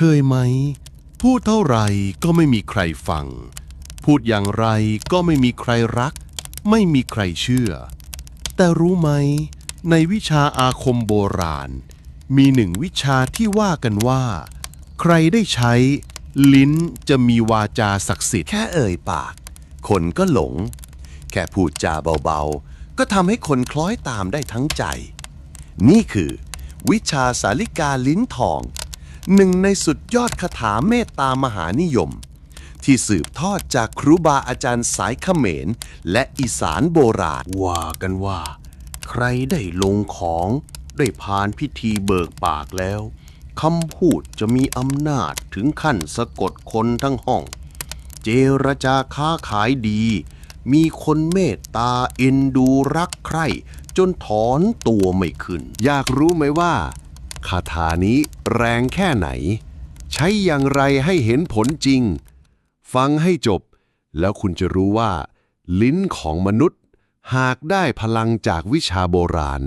เคยไหม พูดเท่าไหร่ก็ไม่มีใครฟัง พูดอย่างไรก็ไม่มีใครรัก ไม่มีใครเชื่อ แต่รู้ไหม ในวิชาอาคมโบราณ มีหนึ่งวิชาที่ว่ากันว่า ใครได้ใช้ ลิ้นจะมีวาจาศักดิ์สิทธิ์แค่เอ่ยปาก คนก็หลง แค่พูดจาเบาๆ ก็ทำให้คนคล้อยตามได้ทั้งใจ นี่คือ วิชาสาลิกาลิ้นทอง หนึ่งในสุดยอดคาถาเมตตามหานิยม ที่สืบทอดจากครูบาอาจารย์สายเขมร และอีสานโบราณ ว่ากันว่า ใครได้ลงของได้ผ่านพิธีเบิกปากแล้วคำพูดจะมีอำนาจถึงขั้นสะกดคนทั้งห้อง เจรจาค้าขายดี มีคนเมตตาเอ็นดูรักใคร่จนถอนตัวไม่ขึ้น อยากรู้ไหมว่า คาถานี้แรงแค่ไหน ใช้อย่างไรให้เห็นผลจริง ฟังให้จบ แล้วคุณจะรู้ว่า ลิ้นของมนุษย์ หากได้พลังจากวิชาโบราณ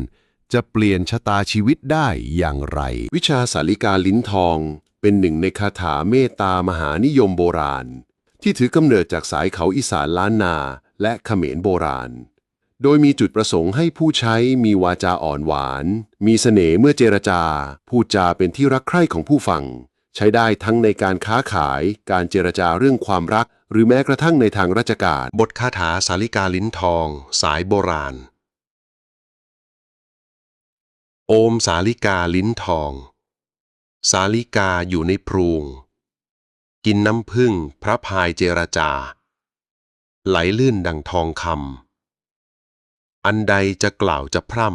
จะเปลี่ยนชะตาชีวิตได้อย่างไร วิชาสาลิกาลิ้นทอง เป็นหนึ่งในคาถาเมตตามหานิยมโบราณ ที่ถือกำเนิดจากสายเขาอีสานล้านนา และเขมรโบราณ โดยมีจุดประสงค์ให้ผู้ใช้มีวาจาอ่อนหวาน มีเสน่ห์เมื่อเจรจา พูดจาเป็นที่รักใคร่ของผู้ฟัง ใช้ได้ทั้งในการค้าขาย การเจรจาเรื่องความรัก หรือแม้กระทั่งในทางราชการ บทคาถาสาลิกาลิ้นทอง สายโบราณ โอมสาลิกาลิ้นทอง สาลิกาอยู่ในพรูง กินน้ำผึ้งพระพายเจรจา ไหลลื่นดังทองคำ อันใดจะกล่าวจะพร่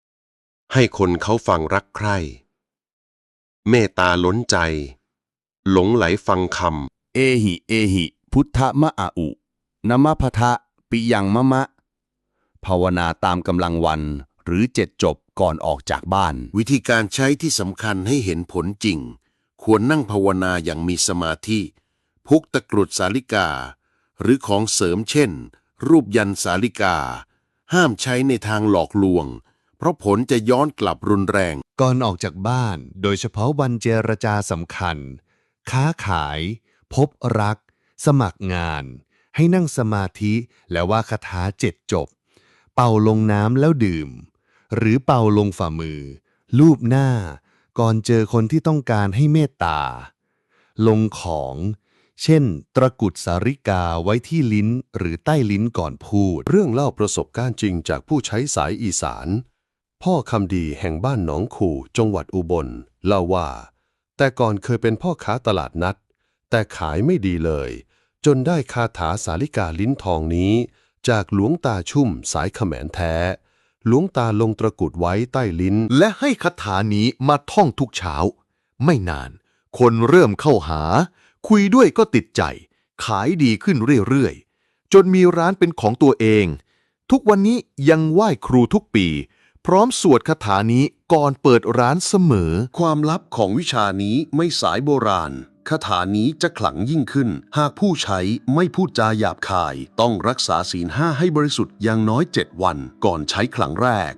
ำ ให้คนเขาฟังรักใคร่ เมตตาล้นใจ หลงไหลฟังคเอหิ เอหิ พุทธมะอาอุนมะพะทะปิยังมะมะ ภาวนาตามกำลังวัน หรือเจ็ดจบก่อนออกจากบ้านำวิธีการใช้ที่สำคัญให้เห็นผลจริง ควรนั่งภาวนาอย่างมีสมาธิพกตะกรุดสาลิกา หรือของเสริมเช่น รูปยันสาลิกา ห้ามใช้ในทางหลอกลวง เพราะผลจะย้อนกลับรุนแรง ก่อนออกจากบ้าน โดยเฉพาะวันเจรจาสำคัญ ค้าขาย พบรัก สมัครงาน ให้นั่งสมาธิแล้วว่าคาถาเจ็ดจบ เป่าลงน้ำแล้วดื่ม หรือเป่าลงฝ่ามือ ลูบหน้า ก่อนเจอคนที่ต้องการให้เมตตา ลงของ เช่น ตะกุดสาริกาไว้ที่ลิ้นหรือใต้ลิ้นก่อนพูด เรื่องเล่าประสบการณ์จริงจากผู้ใช้สายอีสาน พ่อคำดีแห่งบ้านหนองขู่จังหวัดอุบล เล่าว่า แต่ก่อนเคยเป็นพ่อค้าตลาดนัด แต่ขายไม่ดีเลย จนได้คาถาสาลิกาลิ้นทองนี้ จากหลวงตาชุ่มสายเขมรแท้ หลวงตาลงตะกุดไว้ใต้ลิ้น และให้คาถานี้มาท่องทุกเช้า ไม่นาน คนเริ่มเข้าหา คุยด้วยก็ติดใจ ขายดีขึ้นเรื่อยๆ จนมีร้านเป็นของตัวเอง ทุกวันนี้ยังไหว้ครูทุกปี พร้อมสวดคาถานี้ก่อนเปิดร้านเสมอ ความลับของวิชานี้ไม่สายโบราณคาถานี้จะขลังยิ่งขึ้น หากผู้ใช้ไม่พูดจาหยาบคาย ต้องรักษาศีลห้าให้บริสุทธิ์อย่างน้อย 7 วันก่อนใช้ครั้งแรก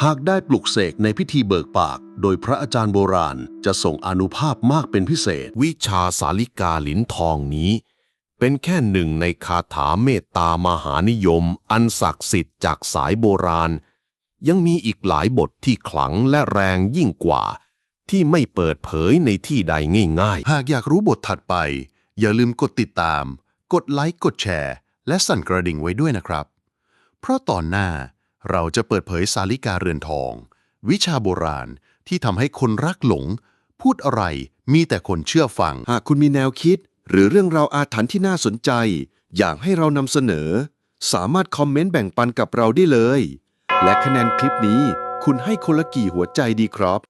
หากได้ปลุกเสกในพิธีเบิกปาก โดยพระอาจารย์โบราณจะส่งอนุภาพมากเป็นพิเศษ วิชาสาลิกาลินทองนี้ เป็นแค่หนึ่งในคาถาเมตตามหานิยม อันศักดิ์สิทธิ์จากสายโบราณ ยังมีอีกหลายบทที่ขลังและแรงยิ่งกว่า ที่ไม่เปิดเผยในที่ใดง่ายหากอยากรู้บทถัดไป อย่าลืมกดติดตาม กดไลค์กดแชร์ และสั่นกระดิ่งไว้ด้วยนะครับ เพราะตอนหน้า เราจะเปิดเผยสาลิกาเรือนทอง วิชาโบราณที่ทำให้คนรักหลง พูดอะไรมีแต่คนเชื่อฟัง หากคุณมีแนวคิด หรือเรื่องราวอาถรรพ์ที่น่าสนใจ อยากให้เรานำเสนอ สามารถคอมเมนต์แบ่งปันกับเราได้เลย และคะแนนคลิปนี้คุณให้คนละกี่หัวใจดีครับ